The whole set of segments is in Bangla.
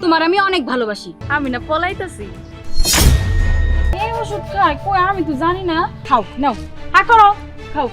তোমার আমি অনেক ভালোবাসি। আমি না পলাইতাছি। এই ওষুধ খায় কই আমি তো জানি না। খাও নাও। হা করো। খাও।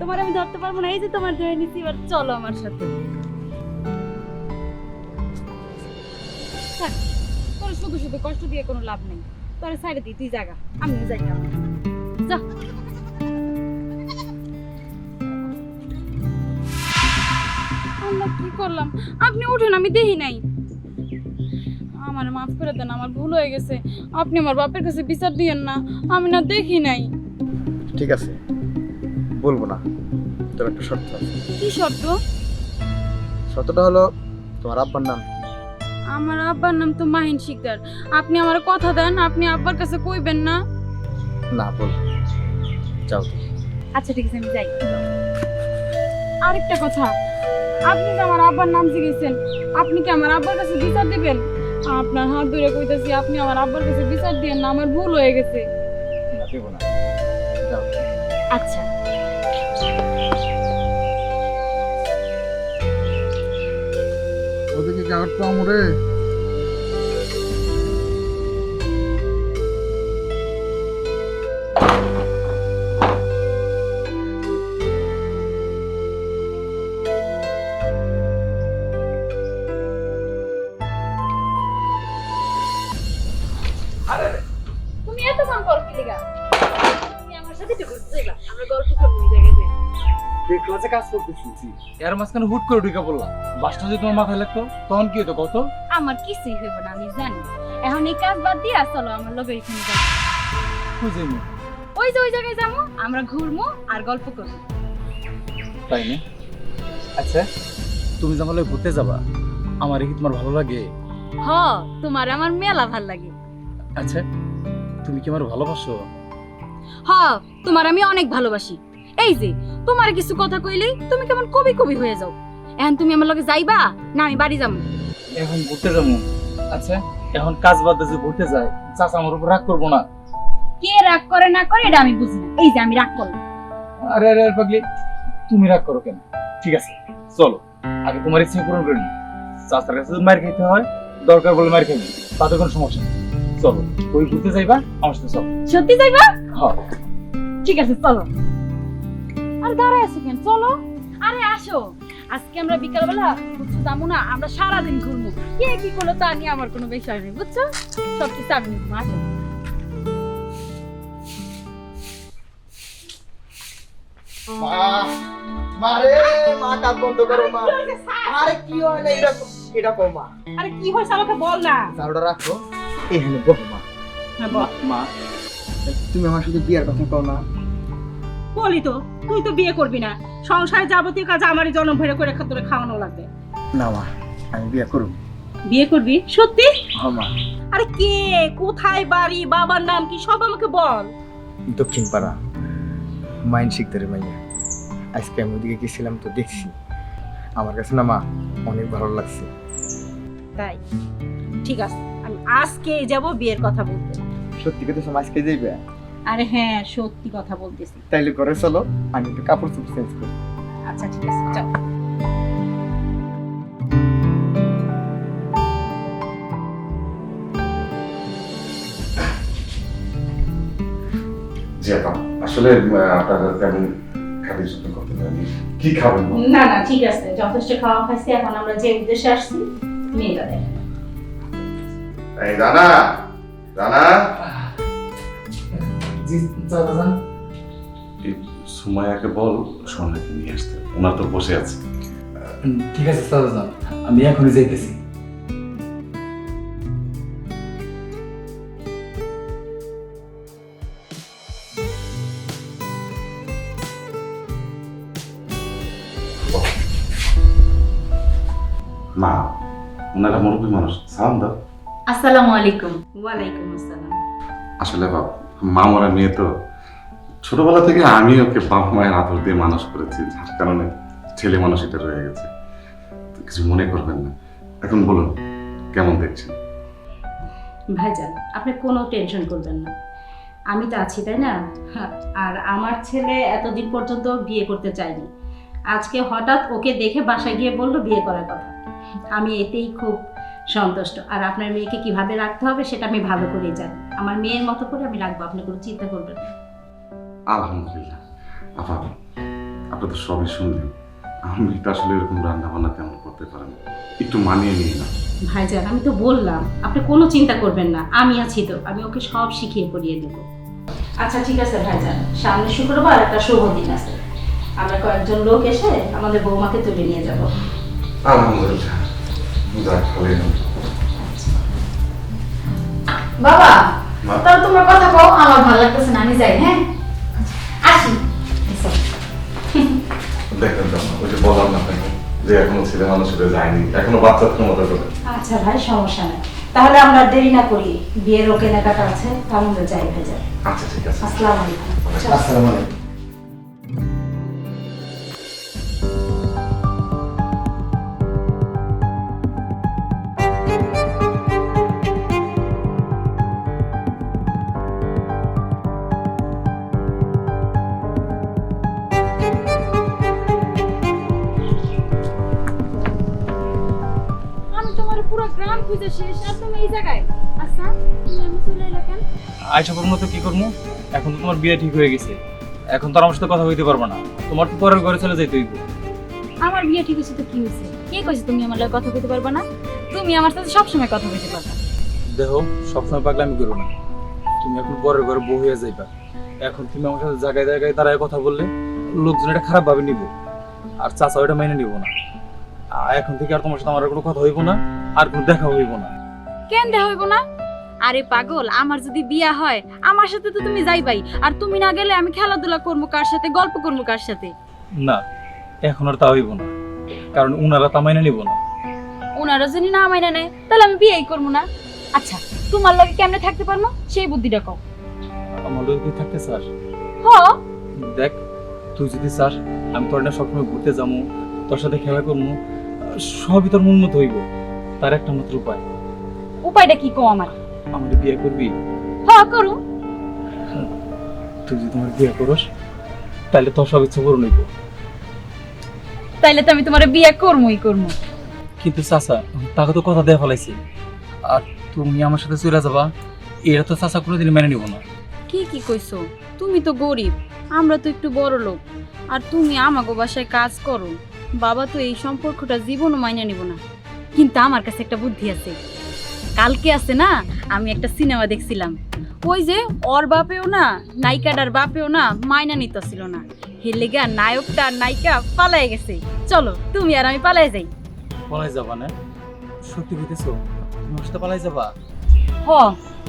তোমার আমি ধরতে পারব না, এই যে তোমার ধরে নিচ্ছি এবার চলো আমার সাথে। তোর শুধু শুধু কষ্ট দিয়ে কোনো লাভ নেই। তোর সাইডে দিই তুই জায়গা আমি যাই যা। কি করলাম? আপনি উঠুন, আমি দেখি নাই। আমার মাফ করে দেন, আমার ভুল হয়ে গেছে। আপনি আমার বাপের কাছে বিচার দিয়েন না, আমি না দেখি নাই। ঠিক আছে। বলব না তোর একটা শর্ত আছে। কি শর্ত? শর্তটা হলো তোমার আব্বার নাম। আমার আব্বার নাম তো মাহিন শিকদার। আপনি আমার কথা দেন আপনি আব্বার কাছে কইবেন না। না বল। যাও। আচ্ছা ঠিক আছে আমি যাই। আরেকটা কথা আপনি যে আমার আব্বার নাম জিজ্ঞেসেন আপনি কি আমার আব্বার কাছে বিচার দিবেন? আপনার হাত ধরে কইতাছি আপনি আমার আব্বার কাছে বিচার দিয়েন না আমার ভুল হয়ে গেছে। না দেবো না। যাও। আচ্ছা। কাগজ পাম রে তুমি এত কাম করো কি তুমি আমার সাথে একটু ঘুরতে আমরা গল্প করব যাই ক্লাসে কাজ করতেছি। এর মাঝখানে হুট করে ঢুকে পড়লাম। বাসটা যদি তোমার মাথায় লাগতো তখন কি হতো কত আমার কিছুই হইব না আমি জানি। এখন এই কাজ বাদ দিয়া চলো আমার লগে এখানে যাই। খুঁজে নি ওই যে ওই জায়গায় যাব আমরা ঘুরবো আর গল্প করব তাই না? আচ্ছা তুমি যে ঘুরতে যাবা আমার কি তোমার ভালো লাগে? হ তোমার আমার মেলা ভালো লাগে। আচ্ছা তুমি কি আমার ভালোবাসো? হ তোমার আমি অনেক ভালোবাসি। এই যে তোমার কিছু কথা কইলেই তুমি কেমন কবি কবি হয়ে যাও। এখন তুমি আমার লগে যাইবা না আমি বাড়ি যাব? এখন ঘুরতে যাব। আচ্ছা এখন কাজ বাদ দিয়ে ঘুরতে যায় চাচা আমার উপর রাগ করব না। কে রাগ করে না করে এটা আমি বুঝি না। এই যে আমি রাগ করলাম। আরে আরে পাগলি তুমি রাগ করো কেন? ঠিক আছে চলো। আগে তোমার ইচ্ছে পূরণ করে নি চাচার কাছে মার খেতে হয় দরকার বলে মার খাবি তাতে কোনো সমস্যা নেই। চলো ওই ঘুরতে যাইবা আমার সাথে চলো। সত্যি যাইবা? হ্যাঁ। ঠিক আছে চলো। আরে দাঁড়ায় আছো কেন? চলো। আরে আসো। আজকে আমরা বিকালবেলা বুঝছ যাব না আমরা সারাদিন ঘুরবো। কে কি করল তা নিয়ে আমার কোনো বিষয় নেই বুঝছ? সব কিছু আমি আসো। মারে মা কাজ বন্ধ করো মা। আরে কি হয় না এটা এটা কো মা। আরে কি হয়েছে আমাকে বল না। চারোটা রাখো এখানে বসো মা। হ্যাঁ, মা তুমি আমার সাথে বিয়ার কথা কও না। বলি তো তুই তো বিয়ে করবি না। সংসারে যাবতীয় কাজ আমারই জন্ম ভরে করে তোরে খাওয়ানো লাগবে। না মা আমি বিয়ে করব বিয়ে করবি? সত্যি? হ মা। আরে কে? কোথায় বাড়ি বাবার নাম কি সব আমাকে বল। দক্ষিণ পাড়া মাইন শিখতে মাইয়া। আজকে আমি ওদিকে গেছিলাম তো দেখছি। আমার কাছে না মা অনেক ভালো লাগছে। তাই? ঠিক আছে আমি আজকে যাব বিয়ের কথা বলতে। সত্যি কথা সময় আজকে যাইবে? আরে হ্যাঁ সত্যি কথা বলতেছি। তাইলে করে চলো আমি একটু কাপড় চোপড় চেঞ্জ করি। আচ্ছা ঠিক আছে চল। জি আপা আসলে আপনারা তেমন খালি যত্ন করতে পারেন কি খাবেন না না ঠিক আছে যথেষ্ট খাওয়া খাইছি এখন আমরা যে উদ্দেশ্যে আসছি মেয়েটা দেখ এই রানা রানা। সুমায়াকে বল সোনাকে নিয়ে আসতে। ওনার তো বসে আছে। ঠিক আছে চাচা আমি এখনই যাইতেছি। মা ওনারা মুরব্বী মানুষ। সালাম দাও। আসসালামু আলাইকুম। ওয়ালাইকুম আসসালাম। আসলে বাবা মা মরা মেয়ে তো ছোটবেলা থেকে আমি ওকে বাপ মায়ের আদর দিয়ে মানুষ করেছি, যার কারণে ছেলে মানুষ এটা রয়ে গেছে। কিছু মনে করবেন না। এখন বলুন, কেমন দেখছেন? ভাইজান, আপনি কোনো টেনশন করবেন না। আমি তো আছি, তাই না? আর আমার ছেলে এতদিন পর্যন্ত বিয়ে করতে চায়নি। আজকে হঠাৎ ওকে দেখে বাসায় গিয়ে বলল বিয়ে করার কথা। আমি এতেই খুব সন্তুষ্ট। আর আপনার মেয়েকে কীভাবে রাখতে হবে সেটা আমি ভালো করে জানি। আমার মেয়ের মতো করে আমি রাখব আপনি কোনো চিন্তা করবেন না। আলহামদুলিল্লাহ। আপা আপনি তো সবই শুনলেন। আমি তো আসলে এরকম রান্না বান্না তেমন করতে পারেন একটু মানিয়ে নিয়ে না। ভাইজান আমি তো বললাম আপনি কোনো চিন্তা করবেন না। আমি আছি তো আমি ওকে সব শিখিয়ে পড়িয়ে দেবো। আচ্ছা ঠিক আছে ভাইজান। সামনে শুক্রবার একটা শুভ দিন আছে। আমরা কয়েকজন লোক এসে আমাদের বৌমাকে তুলে নিয়ে যাব। আলহামদুলিল্লাহ। বাবা তাহলে তোমার কথা কও আমার ভালো লাগতেছে না আমি যাই হ্যাঁ? আসি। দেখেন তো ওই যে বললাম না যে এখনও ছেলে মানুষ হতে যায়নি এখনও বাচ্চাদের মতো করে। আচ্ছা ভাই সমস্যা নেই। তাহলে আমরা দেরি না করি বিয়ের ও কেনাকাটা আছে তার মধ্যে যাই ভাইজান। আচ্ছা ঠিক আছে। আসসালামু আলাইকুম। আসসালামু আলাইকুম। গ্রাম খুঁজে শেষ আর তুমি এই জায়গায় আচ্ছা তুমি আমি চলে এলে কেন আয়সা তো কি করব এখন তো তোমার বিয়ে ঠিক হয়ে গেছে। এখন তো আমার সাথে কথা হইতে পারব না। তোমার তো পরের ঘরে চলে যাইতে হইব। আমার বিয়ে ঠিক হয়েছে তো কি হয়েছে? কে কইছে তুমি আমার লগে কথা কইতে পারবে না? তুমি আমার সাথে সবসময় কথা কইতে পারবে। দেখো সবসময় পাগলামি করো না। তুমি এখন পরের ঘরে বউ হয়ে যাইবা। এখন তুমি আমার সাথে জায়গায় জায়গায় দাঁড়ায় কথা বললে লোকজন এটা খারাপ ভাবে নিব। আর চাচা ওটা মেনে নিব না। এখন থেকে আর তোমার সাথে আমার কোনো কথা হইব না। আর কোনো দেখা হইব না। কেন দেয়া হইব না? আরে পাগল আমার যদি বিয়া হয় আমার সাথে তো তুমি যাইবাই। আর তুমি না গেলে আমি খেলাধুলা করব কার সাথে গল্প করব কার সাথে? না এখন আর তা হইব না। কারণ উনারা তা মেনে নিব না। ওনারা যদি না মাইনা নেয় তাহলে আমি বিয়েই করব না। আচ্ছা তোমার লগে কেমনে থাকতে পারব? সেই বুদ্ধিটা কও। আমার তুই থাকতে চাস? হ। দেখ তুই যদি চাস আমি তোর না সবসময় ঘুরতে যাব তোর সাথে খেলা করব সবই তোর মন মতো হইব। তার একটা মাত্র উপায়। উপায়টা কি কও আমার? আমার বিয়ে করবি? হ করু। তুই যদি আমার বিয়ে করস তাহলে তোর সব ইচ্ছা পূরণ হইব। তাইলে তো আমি তোমার বিয়ে করবই করব কিন্তু চাচা তাকে তো কথা দেয়া ফেলাইছি। আর তুমি আমার সাথে চলে যাবা এটা তো চাচা কোনোদিন মেনে নিব না। কি কি কইছো? তুমি তো গরিব আমরা তো একটু বড় লোক। আর তুমি আমাগো বাসায় কাজ করো। বাবা তো এই সম্পর্কটা জীবনও মাইনা নিব না। কিন্তু আমার কাছে একটা বুদ্ধি আছে। কালকে আছে না আমি একটা সিনেমা দেখছিলাম। ওই যে ওর বাপেও না নায়িকাটার বাপেও না মাইনা নিতেছিল না। হেলে গা নায়কটা আর নায়িকা পালাই গেছে। চলো তুমি আর আমি পালাই যাই। পলাই যাবা না? সত্যি কইতেছো তুমি সাথে পালাই যাবা। হ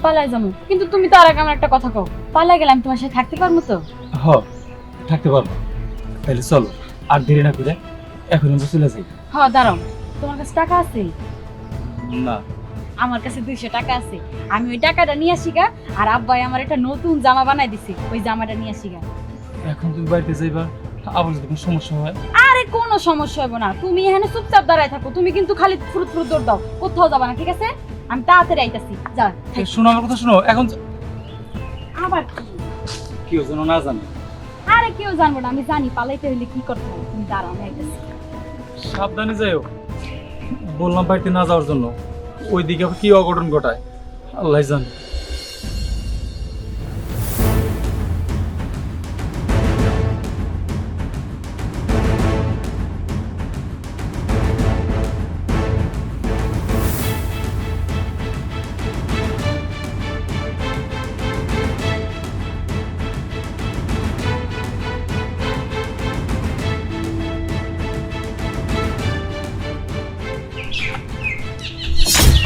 পালাই যাব। কিন্তু তুমি তো আর আগে আমার একটা কথা কও। পালাই গেলাম তোমার সাথে থাকতে পারব তো? হ থাকতে পারব। তাহলে চলো আর দেরি না করে এখন আমরা চলে যাই। হ দাঁড়াও। তোমার কাছে টাকা আছে? না। আমার কাছে দুইশো টাকা আছে। আমি ওই টাকাটা নিয়ে আসি গা আর আব্বাই আমার একটা নতুন জামা বানাই দিছে ওই জামাটা নিয়ে আসি গা। এখন তুমি বাড়িতে যাইবা আবার যদি কোনো সমস্যা হয়? আরে কোনো সমস্যা হবে না। তুমি এখানে চুপচাপ দাঁড়ায় থাকো তুমি কিন্তু খালি ফুরুত ফুরুত দৌড় দাও কোথাও যাবা না ঠিক আছে? আমি তাড়াতাড়ি আইতাছি যা এ, শোনো আমার কথা শোনো এখন আবার কি? কেউ যেন না জানে। আরে কেউ জানব না আমি জানি পালাইতে হইলে কি করতে হবে? তুমি দাঁড়াও আমি আইতাছি। সাবধানে যাইও। বললাম বাড়িতে না যাওয়ার জন্য। ওইদিকে কি অঘটন ঘটায়? আল্লাহ জানে।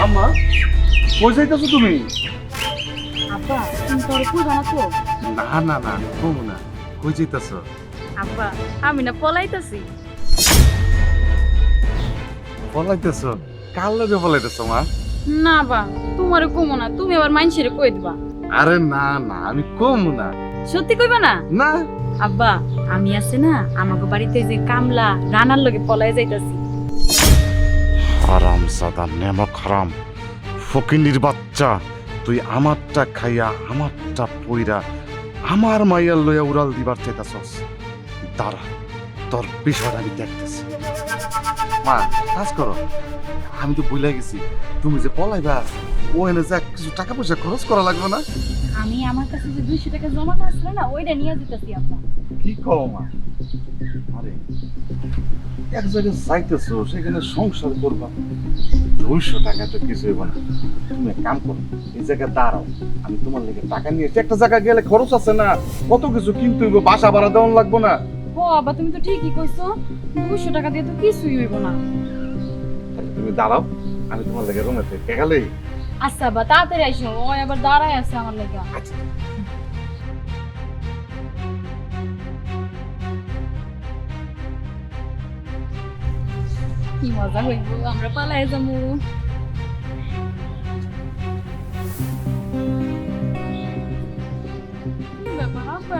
আম্মা কই যাইতেছো তুমি? আব্বা তুমি তোর কি জানাতো না না না কমু না। কই যেতেছ আব্বা আমি না পলাইতাছি। পলাইতেছ? কার লগে পলাইতেছ মা? না বা তোমারও কমো না। তুমি আবার মাইনসের কই দিবা। আরে না না আমি কম না। সত্যি কইবা না? না। আব্বা আমি আছে না আমাকে বাড়িতে যে কামলা রানার লগে পলায় যাইতাছি। হারাম সাদা নেমক হারাম। ফকিনির বাচ্চা, তুই আমারটা খাইয়া, আমারটা পইরা, আমার মাইয়ার লইয়া উড়াল দিবার চাইতাছস। দাঁড়া, তোর বিষয়টা আমি দেখতেছি। মা, কাজ করো। আমি তো ভুলে গেছি। তুমি যে পলাইবা। ও এনে কিছু টাকা পয়সা খরচ করা লাগবে না? আমি আমার কাছে যে দুইশো টাকা জমানো আসলো না ওইটা নিয়ে যেতেছি আব্বা কি করো মা? আরে এক জায়গায় যাইতেছো সেখানে সংসার করবা। দুইশো টাকা তো কিছু হইব না। তুমি এক কাম করো এই জায়গায় দাঁড়াও। আমি তোমার লেগে টাকা নিয়ে একটা জায়গায় গেলে খরচ আছে না কত কিছু কিনতে হইব বাসা ভাড়া দেওয়ান লাগবো না। ও আব্বা তুমি তো ঠিকই কইছো দুইশো টাকা দিয়ে তো কিছুই হইব না। তাহলে তুমি দাঁড়াও আমি তোমার লেগে রুমে থেকে গেলেই আচ্ছা আব্বা তাড়াতাড়ি আইসো ওই আবার দাঁড়ায় আছে আমার লেগে। আচ্ছা। কি মজা হইব আমরা পালায় যাব। আব্বা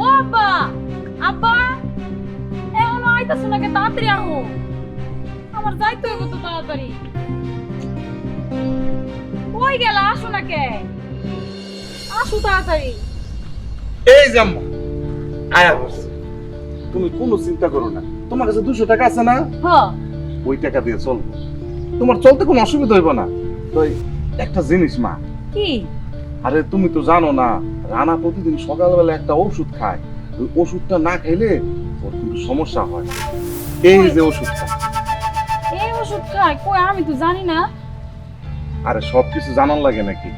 ও আব্বা এখন আইতাছে না তাড়াতাড়ি আহো। আমার যাইতে হইব তো তাড়াতাড়ি। কই গেলা? আসো না কে? আসো তাড়াতাড়ি। এই যে আম্মা আয়া বসছে। তুমি কোনো চিন্তা করো না। তোমার কাছে দুশো টাকা আছে না? হ। ওই টাকা দিয়ে চলবো তোমার চলতে কোনো অসুবিধা হইব না। তো একটা জিনিস মা। কি? আরে তুমি তো জানো না রানা প্রতিদিন সকালবেলা একটা ওষুধ খায়। ওই ওষুধটা না খাইলে ওর কিন্তু সমস্যা হয়। এই যে ওষুধটা। এই ওষুধ খায় কই? আমি তো জানি না। আরে সবকিছু জানার লাগে নাকি?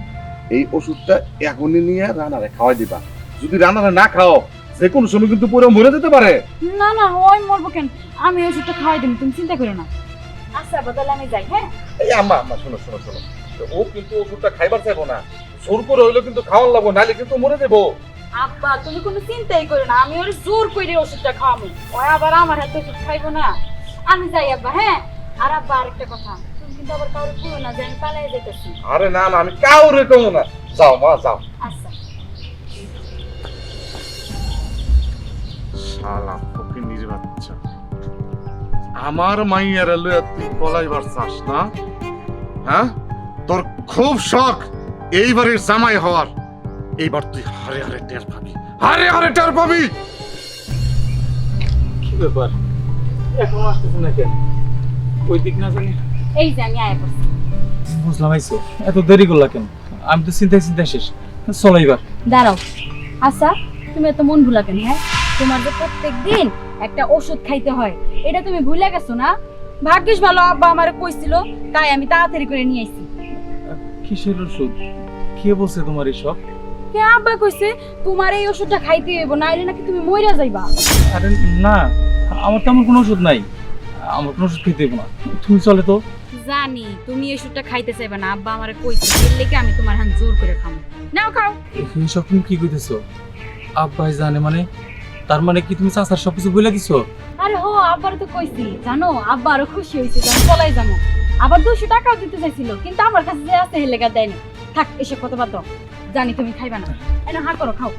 এই ওষুধটা এখনই নিয়ে রানারে খাওয়াই দিবা। যদি রানারে না খাও যে কোনো সময় কিন্তু পুরো মরে যেতে পারে। না না ওই মরবো কেন? আমি ওষুধটা খাওয়াই দেবো তুমি চিন্তা করো না। আচ্ছা বদলে আমি যাই হ্যাঁ? এই আম্মা আম্মা শোনো শোনো শোনো। ও কিন্তু ওষুধটা খাইবার চাইব না। জোর করে হইল কিন্তু খাওয়ান লাগবো নাহলে কিন্তু মরে দেবো আব্বা তুমি কোনো চিন্তাই করো না আমি ওর জোর করে ওষুধটা খাওয়াবো ওই আবার আমার হাতে ওষুধ খাইবো না। আমি যাই আব্বা হ্যাঁ? আর আব্বা আরেকটা কথা। কিন্তু আবার কাউরে পুরো না যে আমি পালাই যেতেছি আরে না না আমি কাউরে কমো না। যাও মা যাও। আচ্ছা। শালা ফকির বাচ্চা। আমার মাইয়ারে লইয়া তুই পলাইবার চাস না? হ্যাঁ? তোর খুব শখ এইবারের জামাই হওয়ার। এইবার তুই হারে হারে টের পাবি। হারে হারে টের পাবি! কি ব্যাপার? এখন আসতেছে না কেন? ওই দিক না জানি। এই যে আমি আয়া করছি বুঝলাম আইসো এত দেরি করলা কেন? আমি তো চিন্তায় চিন্তায় শেষ। চলো এবার। দাঁড়াও। আচ্ছা তুমি এত মন ভুলা কেন হ্যাঁ? তোমার যে প্রত্যেক দিন একটা ওষুধ খাইতে হয় এটা তুমি ভুলে গেছো না? ভাগ্যিস ভালো আব্বা আমারে কইছিল তাই আমি তাড়াতাড়ি করে নিয়ে আইছি। কিসের ওষুধ? কে বলছে তোমার এসব? কে আব্বা কইছে তোমার এই ওষুধটা খাইতে হইব না নাকি তুমি মইরা যাইবা। আরে না আমার তেমন কোনো ওষুধ নাই। আমার কোনো ওষুধ খেতে দেবো না। তুমি চলে তো। জানি তুমি এই ওষুধটা খাইতে চাইবা না। আব্বা আমারে কইছে এর লেগে আমি তোমার হাত জোর করে খামো। নাও খাও। তুমি কি কইতেছো? আব্বাই জানে মানে তার মানে কি তুমি চাচার সব কিছু বলে দিছো আরে হো আব্বার তো কইছি জানো আব্বা আরও খুশি হইছে যে আমি পলাই যাব। আবার দুশো টাকাও দিতে চাইছিল কিন্তু আমার কাছে যে আছে এর লেগে দেয়নি। থাক এসে কথা বাদ দাও। জানি তুমি খাইবা না। এনে হা করো খাও।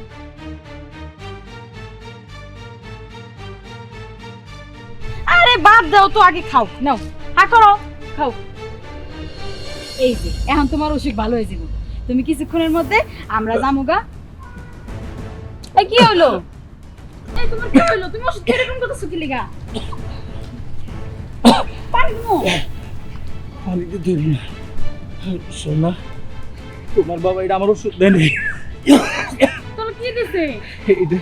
আরে বাদ দাও তো আগে খাও। নাও হা করো। খাও। এই যে এখন তোমার অসুখ ভালো হয়ে যাবে। তুমি কিছুক্ষণের মধ্যে আমরা এই কি হলো? এই তোমার কি হলো? তুমি ওষুধ খেয়ে এরকম কথা শুকি লিগা? পানি দিমু। আমি তো দেব না। সোনা তোমার বাবা এটা আমার ওষুধ দেয়নি। তোর কি দিছে? এটা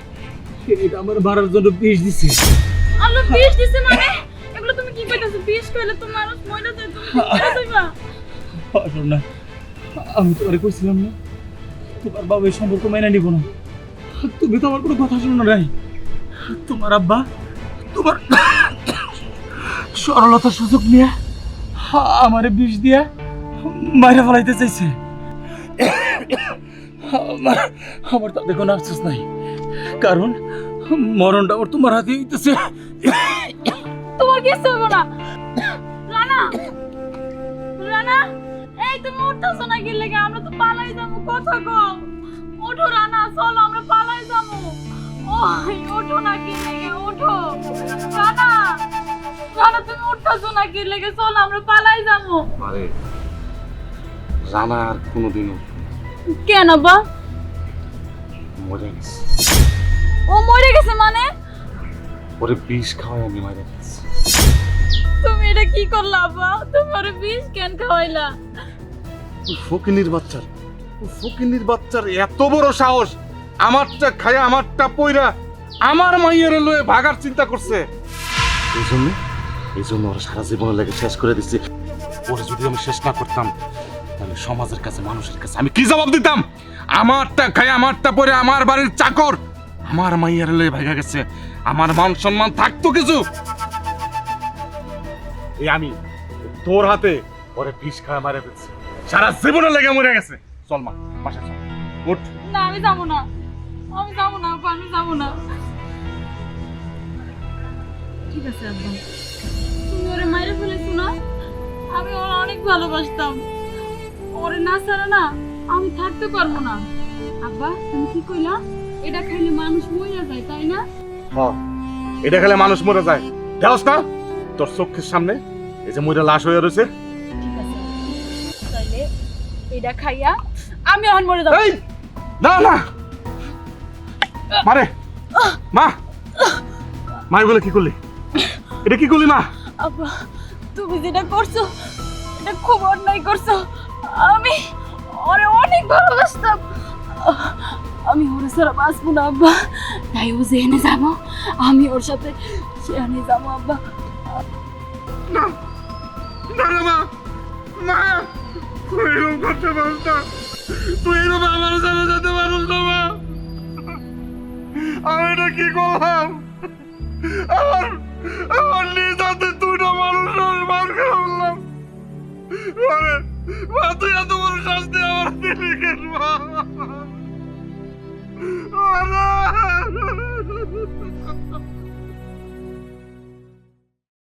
এটা আমার বাড়ার জন্য বিষ দিছে। বিষ দিছে মানে? আমি তোমার কইছিলাম না, তোমার বাবা এই সম্পর্ক মেনে নিব না। তুমি তো আমার কোনো কথা শোনো নাই তোমার আব্বা, তোমার সরলতার সুযোগ নিয়ে আমারে বিষ দিয়ে মাইরা ফেলাইতে চাইছে। আমার আমার তাতে কোনো আফসোস নাই। কারণ মরণটা আমার তোমার হাতে হইতেছে। তোমার কিছু হবে না। রানা রানা এই তুমি উঠতেছো না কি লেগে? আমরা তো পালাই যাব কথা কম ওঠো রানা চলো আমরা পালাই যাব। ওই ওঠো না কি লেগে ওঠো। রানা রানা তুমি উঠতেছো না কি লেগে? চলো আমরা পালাই যাব। আরে রানা আর কোনোদিনও কেন বা? মরে গেছে। ও মরে গেছে মানে? ওরে বিষ খাওয়াই আমি মারা গেছি। তুমি এটা কি করলা আব্বা? তুমি ওরে বিষ কেন খাওয়াইলা? ফকিনির বাচ্চার ফকিনির বাচ্চার এত বড় সাহস আমারটা খায় আমারটা পইরা আমার মাইয়ের লয়ে ভাগার চিন্তা করছে। এই জন্য এই জন্য ওরা সারা জীবনের লেগে শেষ করে দিচ্ছি ওরা যদি আমি শেষ না করতাম তাহলে সমাজের কাছে মানুষের কাছে আমি কি জবাব দিতাম? আমারটা খায় আমারটা পরে আমার বাড়ির চাকর আমার মাইয়ার লয়ে ভাগা গেছে। আমার মান সম্মান থাকতো কিছু। এই আমি তোর হাতে ওরে বিষ খায় মারে ফেলছি। সারা জীবনে লেগে মরে গেছে। চল মা বাসা চল। উঠ। না আমি যাব না। আমি যাব না আমি যাব না। ঠিক আছে আব্বা। তুমি ওরে মাইরে ফেলেছো না? আমি ওর অনেক ভালোবাসতাম। ওরে না ছাড়া না আমি থাকতে পারব না। আব্বা তুমি কি কইলা? এটা খাইলে মানুষ মরে যায় তাই না? এটা খেলে মানুষ মরে যায়। দেওস না। তোর চোখের সামনে? এই যে মরে লাশ হয়ে রয়েছে। ঠিক আছে এটা খাইয়া আমি এখন মরে যাব। এই না না। মারে। মা। মা এগুলো কি করলি? এটা কি করলি মা? আব্বা তুমি যেটা করছ এটা খুব অন্যায় করছ। আমি ওরে অনেক ভালোবাসতাম। আমি ওরে ছাড়া বাঁচবো না আব্বা। তাই ও যেখানে যাব আমি ওর সাথে সেখানে যাব আব্বা। না না মা মা, তুই এরকম করতে পারিস না। তুই এরকম আমার জানা যেতে পারিস না, মা। আমি এটা কি করলাম? আমার আমার নিজ হাতে দুটো মানুষ মার খেলাম মানে মা, তুই এত বড় শাস্তি আমার দিলি কেন, মা?